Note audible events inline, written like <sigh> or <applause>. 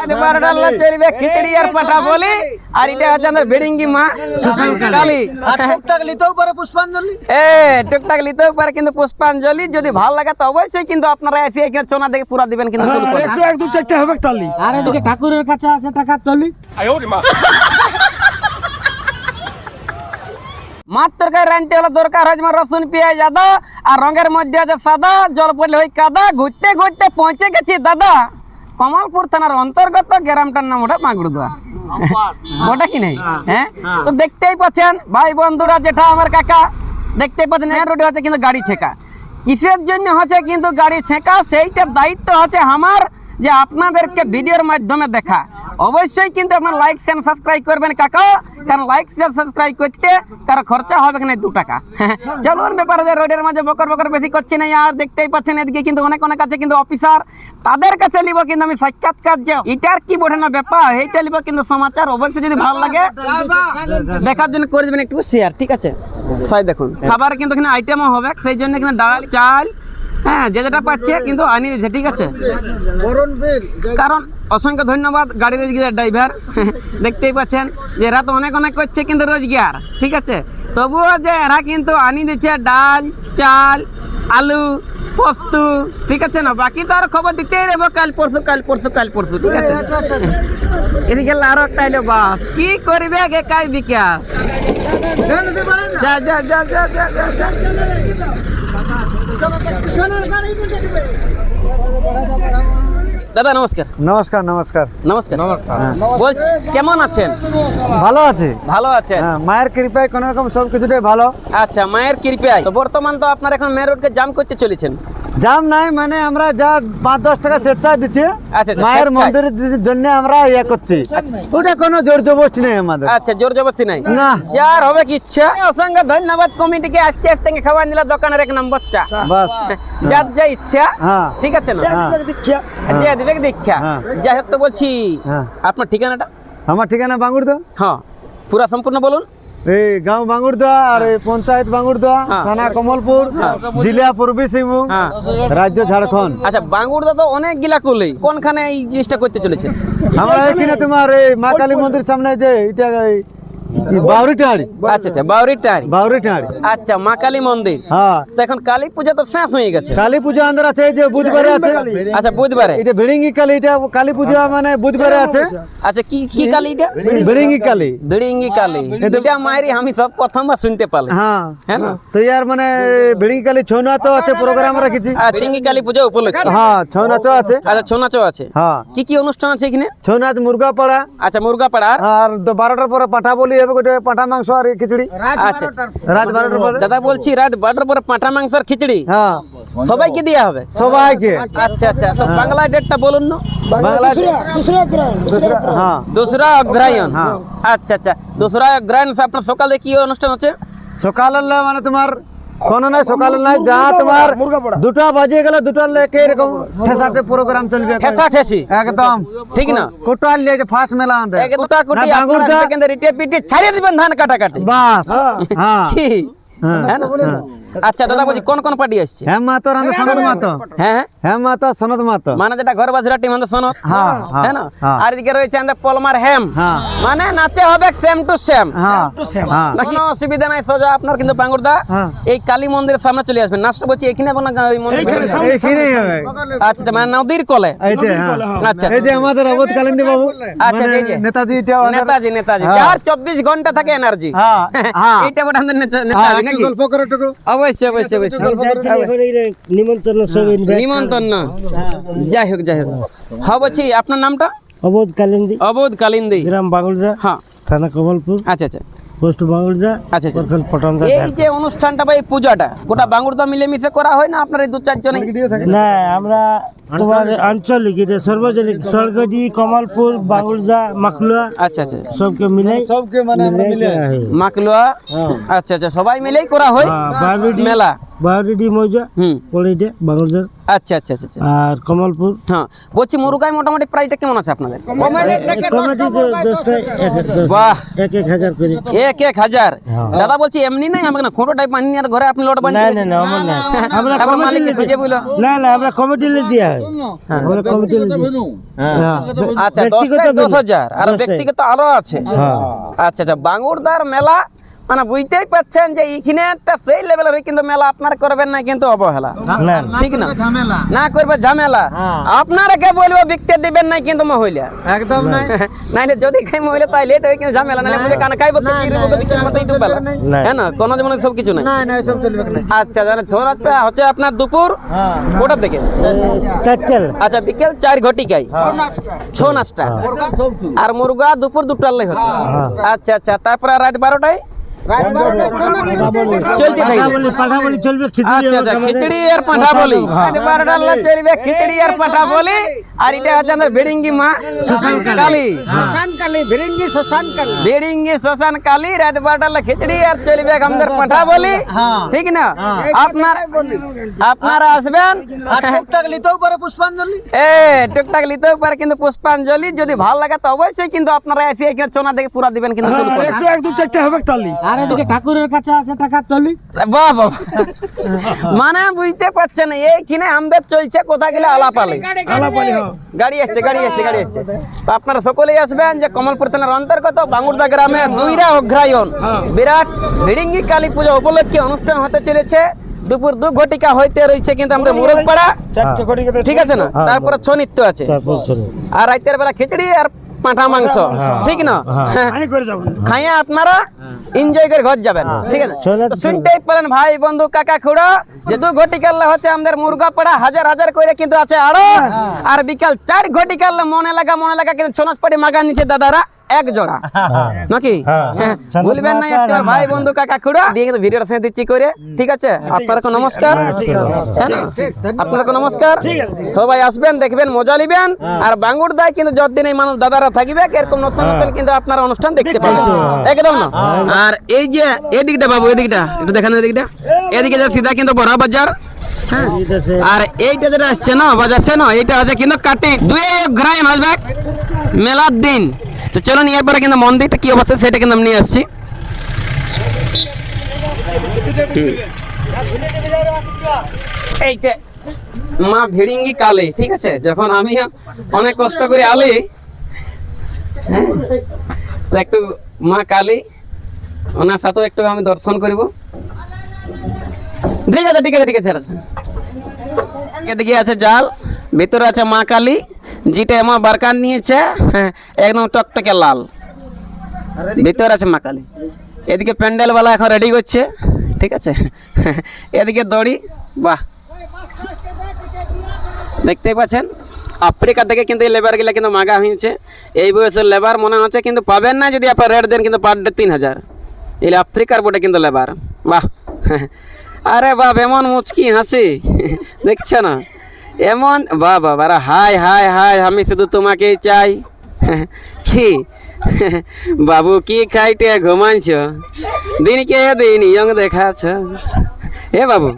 আজ বারোটা চলবে খিচড়ি আর পাঠা বলি আর এটা হচ্ছে আমাদের বেডিঙ্গি মা? কালী। টুকটাক লিতেও পারে পুষ্পাঞ্জলি। এ টুকটাক লিতেও পারে কিন্তু পুষ্পাঞ্জলি যদি ভালো লাগে তো অবশ্যই কিন্তু আপনারা এসে এখানে চোনা দেখে পুরা দিবেন কিন্তু ফুল করে। একটু এক দু চারটে হবে তালি। আর এদিকে ঠাকুরের কাছে আছে টাকার তলি। মাছ তরকারি রাঁধতে হলে দরকার হয় যেমন রসুন পেঁয়াজ আদা আর রঙের মধ্যে আছে সাদা জল পড়লে ওই কাদা ঘুরতে ঘুরতে পৌঁছে গেছি দাদা। কমলপুর থানার অন্তর্গত গ্রামটার নাম ওটা মাগুড়দুয়া ওটা কি নেই? হ্যাঁ। তো দেখতেই পাচ্ছেন ভাই বন্ধুরা যেটা আমার কাকা দেখতেই পাচ্ছেন এর রোডে আছে কিন্তু গাড়ি ছেঁকা। কিসের জন্য হচ্ছে কিন্তু গাড়ি ছেঁকা? সেইটার দায়িত্ব হচ্ছে আমার যে আপনাদেরকে ভিডিওর মাধ্যমে দেখা। অবশ্যই কিন্তু আপনার লাইক শেয়ার সাবস্ক্রাইব করবেন কাকা। কারণ লাইক শেয়ার সাবস্ক্রাইব করতে কারও খরচা হবে না দু টাকা। <laughs> চলুন ব্যাপারে যে রোডের মাঝে বকর বকর বেশি করছি না আর দেখতেই পাচ্ছেন এদিকে কিন্তু অনেক অনেক আছে কিন্তু অফিসার তাদের কাছে নিব কিন্তু আমি সাক্ষাৎকার যে এটার কি বটে না ব্যাপার এইটা নিব কিন্তু সমাচার। অবশ্যই যদি ভালো লাগে দেখার জন্য করে দেবেন একটু শেয়ার ঠিক আছে? সাই দেখুন। খাবার কিন্তু এখানে আইটেমও হবে সেই জন্য কিন্তু ডাল চাল হ্যাঁ যে যেটা পাচ্ছে কিন্তু আনিয়ে দিচ্ছে ঠিক আছে? কারণ অসংখ্য ধন্যবাদ গাড়ি গাড়ির ড্রাইভার <laughs> দেখতেই পাচ্ছেন যে এরা তো অনেক অনেক করছে কিন্তু রোজগার ঠিক আছে? তবুও যে এরা কিন্তু আনি দিচ্ছে ডাল চাল আলু পোস্ত ঠিক আছে না? বাকি তো আর খবর দিতেই রেবো কাল পরশু কাল পরশু কাল পরশু ঠিক আছে? <laughs> এদিকে আরও একটা এলো বাস। কি করবে একাই বিকাশ? যা যা যা যা যা যা যা। দাদা নমস্কার। নমস্কার নমস্কার। নমস্কার। বলছি কেমন আছেন? ভালো আছি। ভালো আছেন? হ্যাঁ মায়ের কৃপায় কোন রকম সব কিছুটাই ভালো। আচ্ছা মায়ের কৃপায়। তো বর্তমান তো আপনার এখন মেয়ের রোডকে জাম করতে চলেছেন। জাম নাই মানে আমরা যা পাঁচ দশ টাকা স্বেচ্ছায় দিচ্ছি আচ্ছা, মায়ের মন্দিরের জন্য আমরা ইয়ে করছি। ওটা কোনো জোর জবরদস্তি নেই আমাদের। আচ্ছা জোর জবরদস্তি নাই। না। যার হবে কি ইচ্ছা অসংখ্য ধন্যবাদ কমিটিকে আস্তে আস্তে খাবার নিলা দোকানের এক নম্বর চা। বাস। <laughs> যার যা ইচ্ছা হ্যাঁ। ঠিক আছে না? হ্যাঁ। যে দিবে দীক্ষা। হ্যাঁ। যাই হোক তো বলছি হ্যাঁ। আপনার ঠিকানাটা? আমার ঠিকানা বাঙ্গুরদা। হ্যাঁ। পুরা সম্পূর্ণ বলুন। এই গাঁও বাঙ্গুরদা আর এই পঞ্চায়েত বাঙ্গুরদা হ্যাঁ। থানা কমলপুর জেলা পূর্বী সিংভূম হ্যাঁ। রাজ্য ঝাড়খণ্ড আচ্ছা বাঙ্গুরদা তো অনেক গিলা কলে কোনখানে এই জিনিসটা করতে চলেছে আমরা এখানে তোমার এই মা কালী মন্দির সামনে যে এটা আচ্ছা আচ্ছা আচ্ছা মা কালী মন্দির। হ্যাঁ। তো এখন কালী পূজা তো শেষ হয়ে গেছে। কালী পূজা আন্দার আছে যে বুধবারে আছে। আচ্ছা বুধবারে। এটা বেড়িঙ্গি কালী এটা কালী পূজা মানে বুধবারে আছে। আচ্ছা কি কি কালী এটা? বেড়িঙ্গি কালী। বিড়িঙ্গি কালী। এটা আমি সব প্রথমবার শুনতে পারলাম। হ্যাঁ। হ্যাঁ? না? তো ইয়ার মানে বেড়িঙ্গি কালী ছৌ নাচও আছে প্রোগ্রাম রেখেছি আর চিঙ্গি কালী পূজা উপলক্ষে। হ্যাঁ ছৌ নাচও আছে। আচ্ছা ছৌ নাচও আছে। হ্যাঁ। কি কি অনুষ্ঠান আছে এখানে? ছৌ নাচ মুরগা পাড়া আচ্ছা মুরগা পাড়ার আর বারোটার পরে পাঠা বলি হবে গোটে পাঠা মাংস আর খিচুড়ি আচ্ছা রাত বারোটার পরে দাদা বলছি রাত বারোটার পরে পাঁঠা মাংস আর খিচড়ি হ্যাঁ সবাইকে দেওয়া হবে সবাইকে আচ্ছা আচ্ছা তো বাংলা ডেটটা বলুন না বাংলা হ্যাঁ দোসরা অগ্রায়ণ আচ্ছা আচ্ছা দোসরা অগ্রায়ণ আপনার সকালে কি অনুষ্ঠান হচ্ছে সকাল মানে তোমার কোনো নাই সকাল নাই যা তোমার দুটা বাজে গেল দুটা লেখে এরকম ঠেসাটে প্রোগ্রাম চলবে। ঠেসা ঠেসি। একদম। ঠিক না? কোটাল লিয়ে ফার্স্ট মেলা আনতে কোটা কোটি আঙ্গুর দা- কেন রিটে পিটে ছাড়িয়ে দিবেন ধান কাটা কাটি বাস। হ্যাঁ। হ্যাঁ। হ্যাঁ? আচ্ছা দাদা বলছি কোন কোন পার্টি আসছে? হ্যাঁ মাতো রান্ধে সনদ মাতো। হ্যাঁ হ্যাঁ। হ্যাঁ মাতো সনদ মাতো। মানে যেটা ঘর বাজরা টিম সনদ। হ্যাঁ, হ্যাঁ, হ্যাঁ না? হ্যাঁ। আর এদিকে রয়েছে পলমার হেম। হ্যাঁ। মানে নাচে হবে সেম টু সেম হ্যাঁ হ্যাঁ। কোনো অসুবিধা নাই সোজা আপনার কিন্তু বাঙ্গুরদা হ্যাঁ। এই কালী মন্দিরের সামনে চলে আসবেন। নাচটা বলছি এখানে ওই মন্দির এইখানেই হবে। আচ্ছা আচ্ছা, মানে নদীর কলে। হ্যাঁ। আচ্ছা। এই যে আমাদের অবধ কালিন্দী বাবু। আচ্ছা, মানে এই যে। নেতাজি এটা নেতাজি নেতাজি। হ্যাঁ। চার চব্বিশ ঘণ্টা থাকে এনার্জি হ্যাঁ হ্যাঁ। <laughs> আমাদের নেতা- হ্যাঁ, নেতাজি নাকি? গল্প করে একটু অবশ্যই অবশ্যই অবশ্যই। নিমন্ত্রণ নিমন্ত্রণ। যাই হোক যাই হোক। হ্যাঁ বলছি আপনার নামটা? অবোধ কালিন্দি। অবোধ কালিন্দি। গ্রাম বাঙুলজা হ্যাঁ। থানা কমলপুর। আচ্ছা আচ্ছা। পোস্ট আচ্ছা আচ্ছা। প্রখণ্ড পটনদা এই যে অনুষ্ঠানটা বা এই পূজাটা গোটা বাঙ্গুরদা মিলেমিশে করা হয় না আপনার এই দু চারজনে না আমরা তোমার আঞ্চলিক? এটা সর্বজনিক স্বর্গজি কমলপুর বাঙুলজা মাকলুয়া আচ্ছা আচ্ছা। সবকে মিলে সবকে মানে আমরা মিলে মাকলুয়া? আচ্ছা আচ্ছা সবাই মিলেই করা হয়? হ্যাঁ, মেলা। মৌজা হুম। পড়েটে আচ্ছা আচ্ছা আচ্ছা আচ্ছা। আর কমলপুর? হ্যাঁ বলছি মুরুগাই মোটামুটি প্রাইসটা কেমন আছে আপনাদের? বাহ। এক এক হাজার করে। এক এক হাজার। দাদা বলছি এমনি নাই আমাকে না খোঁটো টাইপ বানিয়ে আর ঘরে আপনি লোট না বানিয়ে না না না। আমরা মালিককে কমিটি খুঁজে বলো। না না আমরা কমিটি দিয়া। হয়। হয়। আচ্ছা দশ হাজার। আর। ব্যক্তিগত আরও আছে। হ্যাঁ। আচ্ছা আচ্ছা বাঙুরদার মেলা মানে বুঝতেই পাচ্ছেন যে এইখানে একটা সেই লেভেলের কিন্তু মেলা আপনার করবেন না কিন্তু অবহেলা। ঠিক না? না করবে ঝামেলা। হ্যাঁ। আপনারা কে বলব বিকতে দিবেন না কিন্তু মহিলা। একদম নাই। <laughs> নাইলে যদি খাই মহিলা তাইলে তো কিন্তু ঝামেলা। নাইলে বলে কানে খাইবো তো কি মতো বিক্রির মতো ইটু বেলা নাই। হ্যাঁ না কোনো যেমন সব কিছু নাই। না না সব চলবে না। আচ্ছা জানেন ছৌরাজ হচ্ছে আপনার দুপুর? হ্যাঁ। কোটার থেকে চারচাল আচ্ছা বিকেল চার ঘটিকায়। ছ নাচটা আর মুরগা দুপুর দুটার লাই হচ্ছে। আচ্ছা আচ্ছা তারপরে রাত বারোটায়? চলতে থাকবে বলি পাঠা বলি চলবে খিচুড়ি আচ্ছা আচ্ছা খিচড়ি আর পাঁঠা বলি রাত বারোটার লাই চলবে খিচড়ি আর পাঁঠা বলি আর এটা হচ্ছে আমাদের বেডিঙ্গি মা কালী বেডিঙ্গি শ্মশান কালী রাত বারোটার লাই খিচড়ি আর চলবে আমাদের পাঁঠা বলি হ্যাঁ। ঠিক না আপনার আপনারা আসবেন আর টুকটাক লিতেও পারে পুষ্পাঞ্জলি এ টুকটাক লিতেও পারে কিন্তু পুষ্পাঞ্জলি যদি ভালো লাগে তো অবশ্যই কিন্তু আপনারা এসে এখানে চোনা দেখে পুরা দিবেন কিন্তু শুরু করে। এক দু চারটে হবে তালি আর এদিকে ঠাকুরের কাছে আছে টাকা তলি। বাহ বাহ মানে বুঝতে পারছেন এইখানে আমাদের চলছে কোথা গেলে আলাপালি? আলাপালি হ্যাঁ। গাড়ি আসছে গাড়ি আসছে গাড়ি আসছে তো আপনারা সকলেই আসবেন যে কমলপুর থানার অন্তর্গত বাঙ্গুরদা গ্রামে দুইরা অগ্রায়ণ বিরাট ভিড়িঙ্গি কালী পুজো উপলক্ষে অনুষ্ঠান হতে চলেছে। দুপুর দু ঘটিকা হইতে রয়েছে কিন্তু আমাদের মুরগপাড়া। চারটে কোটি ঠিক আছে না? তারপরে ছৌ নৃত্য আছে আর রাতের বেলা খিচড়ি আর পাঁঠা মাংস। ঠিক না? হ্যাঁ। যাব। খাইয়া আপনারা এনজয় করে ঘর যাবেন। ঠিক আছে? শুনতেই পারেন ভাই বন্ধু কাকা খুড়ো যে দু ঘটি কাল্লা হচ্ছে আমাদের মুরগা পাড়া হাজার হাজার করে কিন্তু আছে আরও আর বিকাল চার ঘটি কাল্লা মনে লাগা মনে লাগা কিন্তু পাড়ি মাগা নিচে দাদারা। এক জোড়া। নাকি? হ্যাঁ। হ্যাঁ, ভুলবেন না আজকে ভাই বন্ধু কাকা খুড়া। দিয়ে কিন্তু ভিডিওটা শেষ দিচ্ছি করে। ঠিক আছে? আপনাদেরকে নমস্কার? হ্যাঁ? আপনাদেরকে নমস্কার? সবাই আসবেন দেখবেন মজা নিবেন। আর বাঙ্গুর দায় কিন্তু যতদিন এই মানুষ দাদারা থাকবে এরকম নতুন নতুন কিন্তু আপনারা অনুষ্ঠান দেখতে পাবেন। একদম না? আর এই যে এদিকটা বাবু এদিকটা। একটু দেখান এদিকটা। এদিকে যা সিধা কিন্তু বড় বাজার। হ্যাঁ। আর এইটা যেটা আসছে না বাজাচ্ছে না এইটা আছে কিন্তু কাটে। দুই গ্রাইন আসবে মেলার দিন। চলুন এরপরে কিন্তু মন্দিরটা কি অবস্থা সেটা কিন্তু আমি নিয়ে আসছি। এইটা। মা ভিড়িঙ্গি কালে ঠিক আছে? যখন আমি অনেক কষ্ট করে আলি হ্যাঁ, একটু মা কালী ওনার সাথেও একটু আমি দর্শন করব। ঠিক আছে ঠিক আছে ঠিক আছে ঠিক আছে। এদিকে আছে জাল ভিতরে আছে মা কালী। যেটা আমার বারকান নিয়েছে হ্যাঁ, একদম টকটকে লাল। ভিতরে আছে মা কালী এদিকে প্যান্ডেলওয়ালা এখন রেডি করছে ঠিক আছে? এদিকে দড়ি বাহ। দেখতেই পাচ্ছেন? আফ্রিকা থেকে কিন্তু এই লেবারগুলো কিন্তু মাগা হয়েছে। এই বয়সের লেবার মনে হচ্ছে কিন্তু পাবেন না যদি আপনার রেট দেন কিন্তু পার ডে তিন হাজার। এলে আফ্রিকার বটে কিন্তু লেবার বাহ। আরে বাপ এমন মুচকি হাসি। দেখছে না? এমন? বাবা, বারা, হাই হাই হাই, আমি শুধু তোমাকেই চাই। কি? বাবু, কি খাইটে ঘুমাইছ? দিনকে দিন ইয়ং দেখাছ এ বাবু।